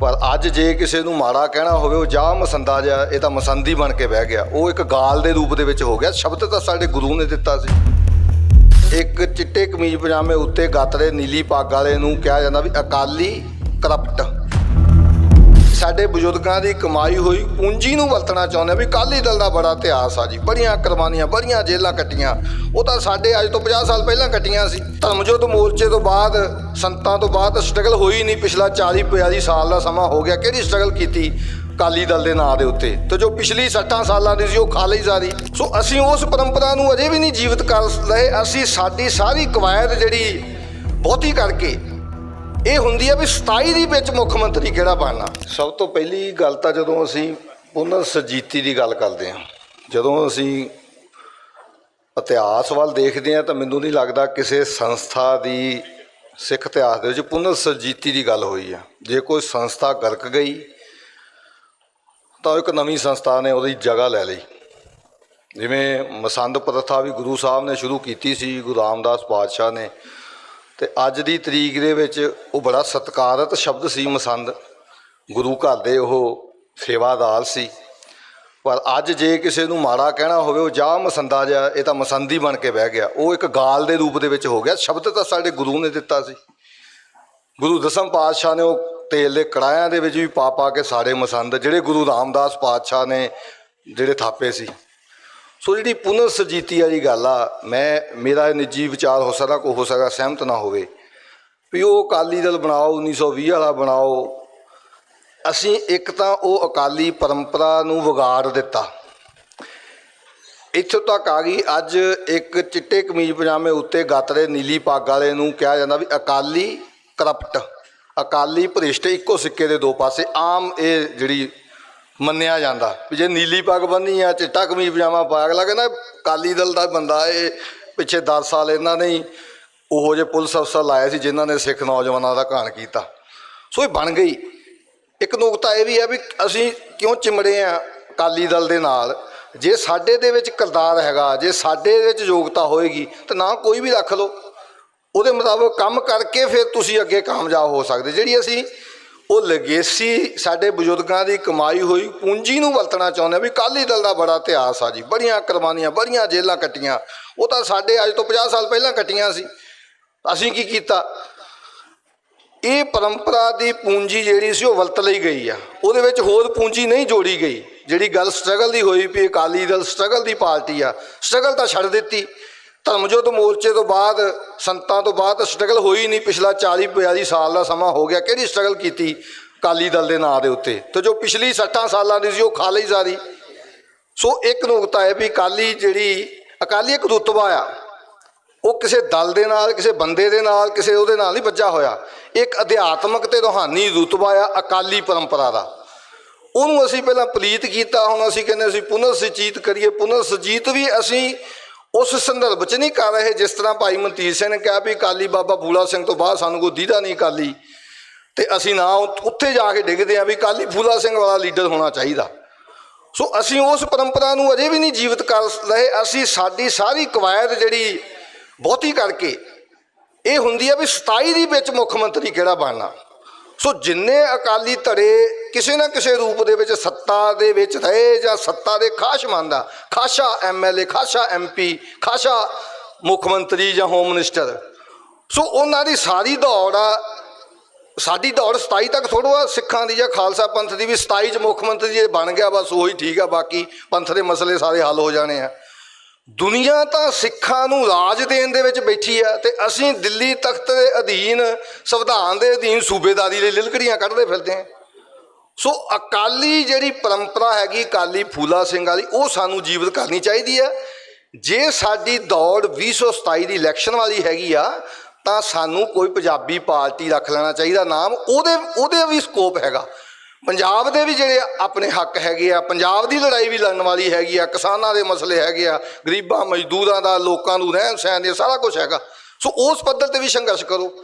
ਪਰ ਅੱਜ ਜੇ ਕਿਸੇ ਨੂੰ ਮਾੜਾ ਕਹਿਣਾ ਹੋਵੇ, ਉਹ ਜਾ ਮਸੰਦਾ ਜਾ ਇਹ ਤਾਂ ਮਸੰਦੀ ਬਣ ਕੇ ਬਹਿ ਗਿਆ। ਉਹ ਇੱਕ ਗਾਲ ਦੇ ਰੂਪ ਦੇ ਵਿੱਚ ਹੋ ਗਿਆ। ਸ਼ਬਦ ਤਾਂ ਸਾਡੇ ਗੁਰੂ ਨੇ ਦਿੱਤਾ ਸੀ। ਇੱਕ ਚਿੱਟੇ ਕਮੀਜ਼ ਪਜਾਮੇ ਉੱਤੇ ਗਾਤਰੇ ਨੀਲੀ ਪੱਗ ਵਾਲੇ ਨੂੰ ਕਿਹਾ ਜਾਂਦਾ ਵੀ ਅਕਾਲੀ ਕਰਪਟ। ਸਾਡੇ ਬਜ਼ੁਰਗਾਂ ਦੀ ਕਮਾਈ ਹੋਈ ਪੂੰਜੀ ਨੂੰ ਵਰਤਣਾ ਚਾਹੁੰਦੇ ਆ ਵੀ ਕਾਲੀ ਦਲ ਦਾ ਬੜਾ ਇਤਿਹਾਸ ਆ ਜੀ। ਬੜੀਆਂ ਕੁਰਬਾਨੀਆਂ, ਬੜੀਆਂ ਜੇਲਾਂ ਕੱਟੀਆਂ। ਉਹ ਤਾਂ ਸਾਡੇ ਅੱਜ ਤੋਂ 50 ਸਾਲ ਪਹਿਲਾਂ ਕੱਟੀਆਂ ਸੀ। ਧਰਮਜੋਤ ਮੋਰਚੇ ਤੋਂ ਬਾਅਦ, ਸੰਤਾਂ ਤੋਂ ਬਾਅਦ ਸਟਰਗਲ ਹੋਈ ਨਹੀਂ। ਪਿਛਲਾ 40 42 ਸਾਲ ਦਾ ਸਮਾਂ ਹੋ ਗਿਆ। ਕਿਹੜੀ ਸਟਰਗਲ ਕੀਤੀ ਕਾਲੀ ਦਲ ਦੇ ਨਾਂ ਦੇ ਉੱਤੇ? ਤੇ ਜੋ ਪਿਛਲੀ 60 ਸਾਲਾਂ ਦੀ ਸੀ, ਉਹ ਖਾਲੀ ਲਈ ਸਾਰੀ। ਸੋ ਅਸੀਂ ਉਸ ਪਰੰਪਰਾ ਨੂੰ ਅਜੇ ਵੀ ਨਹੀਂ ਜੀਵਤ ਕਰ ਰਹੇ। ਅਸੀਂ ਸਾਡੀ ਸਾਰੀ ਕਵਾਇਦ ਜਿਹੜੀ ਬਹੁਤੀ ਕਰਕੇ ਇਹ ਹੁੰਦੀ ਆ ਵੀ 27 ਦੀ ਵਿੱਚ ਮੁੱਖ ਮੰਤਰੀ ਕਿਹੜਾ ਬਣਨਾ? ਸਭ ਤੋਂ ਪਹਿਲੀ ਗੱਲ ਤਾਂ ਜਦੋਂ ਅਸੀਂ ਪੁਨਰ ਸਰਜੀਤੀ ਦੀ ਗੱਲ ਕਰਦੇ ਹਾਂ, ਜਦੋਂ ਅਸੀਂ ਇਤਿਹਾਸ ਵੱਲ ਦੇਖਦੇ ਹਾਂ ਤਾਂ ਮੈਨੂੰ ਨਹੀਂ ਲੱਗਦਾ ਕਿਸੇ ਸੰਸਥਾ ਦੀ ਸਿੱਖ ਇਤਿਹਾਸ ਦੇ ਵਿੱਚ ਪੁਨਰ ਸਰਜੀਤੀ ਦੀ ਗੱਲ ਹੋਈ ਆ। ਜੇ ਕੋਈ ਸੰਸਥਾ ਗਰਕ ਗਈ, ਤਾਂ ਇੱਕ ਨਵੀਂ ਸੰਸਥਾ ਨੇ ਉਹਦੀ ਜਗ੍ਹਾ ਲੈ ਲਈ। ਜਿਵੇਂ ਮਸੰਦ ਪ੍ਰਥਾ ਵੀ ਗੁਰੂ ਸਾਹਿਬ ਨੇ ਸ਼ੁਰੂ ਕੀਤੀ ਸੀ, ਗੁਰੂ ਰਾਮਦਾਸ ਪਾਤਸ਼ਾਹ ਨੇ ਤੇ ਅੱਜ ਦੀ ਤਰੀਕ ਦੇ ਵਿੱਚ ਉਹ ਬੜਾ ਸਤਿਕਾਰਤ ਸ਼ਬਦ ਸੀ ਮਸੰਦ। ਗੁਰੂ ਘਰ ਦੇ ਉਹ ਸੇਵਾਦਾਰ ਸੀ। ਪਰ ਅੱਜ ਜੇ ਕਿਸੇ ਨੂੰ ਮਾੜਾ ਕਹਿਣਾ ਹੋਵੇ, ਉਹ ਜਾ ਮਸੰਦਾ ਜਾ ਇਹ ਤਾਂ ਮਸੰਦੀ ਬਣ ਕੇ ਬਹਿ ਗਿਆ। ਉਹ ਇੱਕ ਗਾਲ ਦੇ ਰੂਪ ਦੇ ਵਿੱਚ ਹੋ ਗਿਆ। ਸ਼ਬਦ ਤਾਂ ਸਾਡੇ ਗੁਰੂ ਨੇ ਦਿੱਤਾ ਸੀ। ਗੁਰੂ ਦਸਮ ਪਾਤਸ਼ਾਹ ਨੇ ਉਹ ਤੇਲ ਦੇ ਕੜਾਇਆਂ ਦੇ ਵਿੱਚ ਵੀ ਪਾ ਪਾ ਕੇ ਸਾਰੇ ਮਸੰਦ, ਜਿਹੜੇ ਗੁਰੂ ਰਾਮਦਾਸ ਪਾਤਸ਼ਾਹ ਨੇ, ਜਿਹੜੇ ਥਾਪੇ ਸੀ। ਸੋ ਜਿਹੜੀ ਪੁਨਰ ਸਰਜੀਤੀ ਵਾਲੀ ਗੱਲ ਆ, ਮੈਂ, ਮੇਰਾ ਨਿੱਜੀ ਵਿਚਾਰ ਹੋ ਸਕਦਾ ਕੋ ਹੋ ਸਕਦਾ ਸਹਿਮਤ ਨਾ ਹੋਵੇ। ਵੀ ਉਹ ਅਕਾਲੀ ਦਲ ਬਣਾਓ 1920 ਵਾਲਾ ਬਣਾਓ। ਅਸੀਂ ਇੱਕ ਤਾਂ ਉਹ ਅਕਾਲੀ ਪਰੰਪਰਾ ਨੂੰ ਵਿਗਾੜ ਦਿੱਤਾ। ਇੱਥੋਂ ਤੱਕ ਆ ਗਈ, ਅੱਜ ਇੱਕ ਚਿੱਟੇ ਕਮੀਜ਼ ਪਜਾਮੇ ਉੱਤੇ ਗਾਤਰੇ ਨੀਲੀ ਪੱਗ ਵਾਲੇ ਨੂੰ ਕਿਹਾ ਜਾਂਦਾ ਵੀ ਅਕਾਲੀ ਕਰਪਟ, ਅਕਾਲੀ ਭ੍ਰਿਸ਼ਟ ਇੱਕੋ ਸਿੱਕੇ ਦੇ ਦੋ ਪਾਸੇ। ਆਮ ਇਹ ਜਿਹੜੀ ਮੰਨਿਆ ਜਾਂਦਾ। ਵੀ ਜੇ ਨੀਲੀ ਪੱਗ ਬੰਨੀ ਆ, ਚਿੱਟਾ ਕਮੀਜ਼, ਪਜਾਮਾ ਪਾ ਅਗਲਾ ਕਹਿੰਦਾ ਅਕਾਲੀ ਦਲ ਦਾ ਬੰਦਾ ਇਹ ਪਿੱਛੇ 10 ਸਾਲ ਇਹਨਾਂ ਨੇ ਉਹੋ ਜਿਹੇ ਪੁਲਿਸ ਅਫਸਰ ਲਾਏ ਸੀ ਜਿਨ੍ਹਾਂ ਨੇ ਸਿੱਖ ਨੌਜਵਾਨਾਂ ਦਾ ਘਾਣ ਕੀਤਾ। ਸੋ ਇਹ ਬਣ ਗਈ। ਇੱਕ ਨੁਕਤਾ ਇਹ ਵੀ ਹੈ ਵੀ ਅਸੀਂ ਕਿਉਂ ਚਿਮੜੇ ਆ ਅਕਾਲੀ ਦਲ ਦੇ ਨਾਲ? ਜੇ ਸਾਡੇ ਦੇ ਵਿੱਚ ਕਿਰਦਾਰ ਹੈਗਾ, ਜੇ ਸਾਡੇ ਵਿੱਚ ਯੋਗਤਾ ਹੋਏਗੀ, ਤਾਂ ਨਾ ਕੋਈ ਵੀ ਰੱਖ ਲਓ। ਉਹਦੇ ਮੁਤਾਬਕ ਕੰਮ ਕਰਕੇ ਫਿਰ ਤੁਸੀਂ ਅੱਗੇ ਕਾਮਯਾਬ ਹੋ ਸਕਦੇ। ਜਿਹੜੀ ਅਸੀਂ ਉਹ ਲਗੇਸੀ ਸਾਡੇ ਬਜ਼ੁਰਗਾਂ ਦੀ ਕਮਾਈ ਹੋਈ। ਪੂੰਜੀ ਨੂੰ ਵਰਤਣਾ ਚਾਹੁੰਦੇ ਆ ਵੀ ਕਾਲੀ ਦਲ ਦਾ ਬੜਾ ਇਤਿਹਾਸ ਆ ਜੀ। ਬੜੀਆਂ ਕੁਰਬਾਨੀਆਂ, ਬੜੀਆਂ ਜੇਲਾਂ ਕੱਟੀਆਂ। ਉਹ ਤਾਂ ਸਾਡੇ ਅੱਜ ਤੋਂ 50 ਸਾਲ ਪਹਿਲਾਂ ਕੱਟੀਆਂ ਸੀ। ਅਸੀਂ ਕੀ ਕੀਤਾ? ਇਹ ਪਰੰਪਰਾ ਦੀ ਪੂੰਜੀ ਜਿਹੜੀ ਸੀ, ਉਹ ਵਰਤ ਲਈ ਗਈ ਆ। ਉਹਦੇ ਵਿੱਚ ਹੋਰ ਪੂੰਜੀ ਨਹੀਂ ਜੋੜੀ ਗਈ। ਜਿਹੜੀ ਗੱਲ ਸਟਰਗਲ ਦੀ ਹੋਈ ਵੀ ਅਕਾਲੀ ਦਲ ਸਟਰਗਲ ਦੀ ਪਾਰਟੀ ਆ। ਸਟਰਗਲ ਤਾਂ ਛੱਡ ਦਿੱਤੀ। ਧਰਮਜੋਤ ਮੋਰਚੇ ਤੋਂ ਬਾਅਦ, ਸੰਤਾਂ ਤੋਂ ਬਾਅਦ ਸਟਰਗਲ ਹੋਈ ਨਹੀਂ, ਪਿਛਲਾ 40 42 ਸਾਲ ਦਾ ਸਮਾਂ ਹੋ ਗਿਆ। ਕਿਹੜੀ ਸਟਰਗਲ ਕੀਤੀ? ਅਕਾਲੀ ਦਲ ਦੇ ਨਾਂ ਦੇ ਉੱਤੇ। ਤੇ ਜੋ ਪਿਛਲੀ 60 ਸਾਲਾਂ ਦੀ ਸੀ, ਉਹ ਖਾ ਲਈ ਸਾਰੀ। ਸੋ ਇੱਕ ਨੁਕਤਾ ਹੈ ਵੀ ਅਕਾਲੀ ਜਿਹੜੀ, ਅਕਾਲੀ ਇੱਕ ਰੁਤਬਾ ਆ। ਉਹ ਕਿਸੇ ਦਲ ਦੇ ਨਾਲ, ਕਿਸੇ ਬੰਦੇ ਦੇ ਨਾਲ, ਕਿਸੇ ਉਹਦੇ ਨਾਲ ਨਹੀਂ ਵੱਜਾ ਹੋਇਆ। ਇੱਕ ਅਧਿਆਤਮਕ ਤੇ ਰੂਹਾਨੀ ਰੁਤਬਾ ਆ, ਅਕਾਲੀ ਪਰੰਪਰਾ ਦਾ। ਉਹਨੂੰ ਅਸੀਂ ਪਹਿਲਾਂ ਪਲੀਤ ਕੀਤਾ, ਹੁਣ ਅਸੀਂ ਕਹਿੰਦੇ ਅਸੀਂ ਪੁਨਰ ਸੁਚੀਤ ਕਰੀਏ। ਪੁਨਰ ਸੁਜੀਤ ਵੀ ਅਸੀਂ ਉਸ ਸੰਦਰਭ 'ਚ ਨਹੀਂ ਕਰ ਰਹੇ ਜਿਸ ਤਰ੍ਹਾਂ ਭਾਈ ਮਨਤੀਜ ਸਿੰਘ ਨੇ ਕਿਹਾ ਵੀ ਅਕਾਲੀ ਬਾਬਾ ਫੂਲਾ ਸਿੰਘ ਤੋਂ ਬਾਅਦ ਸਾਨੂੰ ਕੋਈ ਦੀਦਾ ਨਹੀਂ ਕਾਲੀ ਤੇ ਅਸੀਂ ਨਾ ਉੱਥੇ ਜਾ ਕੇ ਡਿੱਗਦੇ ਆ ਵੀ ਕਾਲੀ ਫੂਲਾ ਸਿੰਘ ਵਾਲਾ ਲੀਡਰ ਹੋਣਾ ਚਾਹੀਦਾ। ਸੋ ਅਸੀਂ ਉਸ ਪਰੰਪਰਾ ਨੂੰ ਅਜੇ ਵੀ ਨਹੀਂ ਜੀਵਤ ਕਰ ਰਹੇ, ਅਸੀਂ ਸਾਡੀ ਸਾਰੀ ਕਵਾਇਦ ਜਿਹੜੀ ਬਹੁਤੀ ਕਰਕੇ, ਇਹ ਹੁੰਦੀ ਆ ਵੀ 27 ਦੀ ਵਿੱਚ ਮੁੱਖ ਮੰਤਰੀ ਕਿਹੜਾ ਬਣਨਾ। ਸੋ ਜਿੰਨੇ ਅਕਾਲੀ ਧੜੇ ਕਿਸੇ ਨਾ ਕਿਸੇ ਰੂਪ ਦੇ ਵਿੱਚ ਸੱਤਾ ਦੇ ਵਿੱਚ ਰਹੇ ਜਾਂ ਸੱਤਾ ਦੇ ਖਾਸ਼ ਮੰਨਦਾ, ਖਾਸ਼ਾ ਐਮਐਲਏ ਖਾਸ਼ਾ ਐਮਪੀ ਖਾਸ਼ਾ ਮੁੱਖ ਮੰਤਰੀ ਜਾਂ ਹੋਮ ਮਿਨਿਸਟਰ, ਸੋ ਉਹਨਾਂ ਦੀ ਸਾਰੀ ਦੌੜ ਆ, ਸਾਡੀ ਦੌੜ 27 ਤੱਕ ਥੋੜ੍ਹਾ ਸਿੱਖਾਂ ਦੀ ਜਾਂ ਖਾਲਸਾ ਪੰਥ ਦੀ ਵੀ 27 ਚ ਮੁੱਖ ਮੰਤਰੀ ਜੇ ਬਣ ਗਿਆ, ਬਸ ਉਹੀ ਠੀਕ ਆ, ਬਾਕੀ ਪੰਥ ਦੇ ਮਸਲੇ ਸਾਰੇ ਹੱਲ ਹੋ ਜਾਣੇ ਆ। ਦੁਨੀਆ ਤਾਂ ਸਿੱਖਾਂ ਨੂੰ ਰਾਜ ਦੇਣ ਦੇ ਵਿੱਚ ਬੈਠੀ ਆ ਤੇ ਅਸੀਂ ਦਿੱਲੀ ਤਖਤ ਦੇ ਅਧੀਨ, ਸੰਵਿਧਾਨ ਦੇ ਅਧੀਨ ਸੂਬੇਦਾਰੀ ਲਈ ਲਿਲਕੜੀਆਂ ਕੱਢਦੇ ਫਿਰਦੇ ਹਾਂ। ਸੋ ਅਕਾਲੀ ਜਿਹੜੀ ਪਰੰਪਰਾ ਹੈਗੀ, ਅਕਾਲੀ ਫੂਲਾ ਸਿੰਘ ਵਾਲੀ, ਉਹ ਸਾਨੂੰ ਜੀਵਤ ਕਰਨੀ ਚਾਹੀਦੀ ਆ। ਜੇ ਸਾਡੀ ਦੌੜ 2027 ਦੀ ਇਲੈਕਸ਼ਨ ਵਾਲੀ ਹੈਗੀ ਆ, ਤਾਂ ਸਾਨੂੰ ਕੋਈ ਪੰਜਾਬੀ ਪਾਰਟੀ ਰੱਖ ਲੈਣਾ ਚਾਹੀਦਾ ਨਾਮ। ਉਹਦੇ ਉਹਦੇ ਵੀ ਸਕੋਪ ਹੈਗਾ। ਪੰਜਾਬ ਦੇ ਵੀ ਜਿਹੜੇ ਆਪਣੇ ਹੱਕ ਹੈਗੇ ਆ, ਪੰਜਾਬ ਦੀ ਲੜਾਈ ਵੀ ਲੜਨ ਵਾਲੀ ਹੈਗੀ ਆ, ਕਿਸਾਨਾਂ ਦੇ ਮਸਲੇ ਹੈਗੇ ਆ, ਗਰੀਬਾਂ, ਮਜ਼ਦੂਰਾਂ ਦਾ, ਲੋਕਾਂ ਨੂੰ ਰਹਿਣ ਸਹਿਣ ਦੇ ਸਾਰਾ ਕੁਝ ਹੈਗਾ। ਸੋ ਉਸ ਪੱਧਰ ਤੇ ਵੀ ਸੰਘਰਸ਼ ਕਰੋ।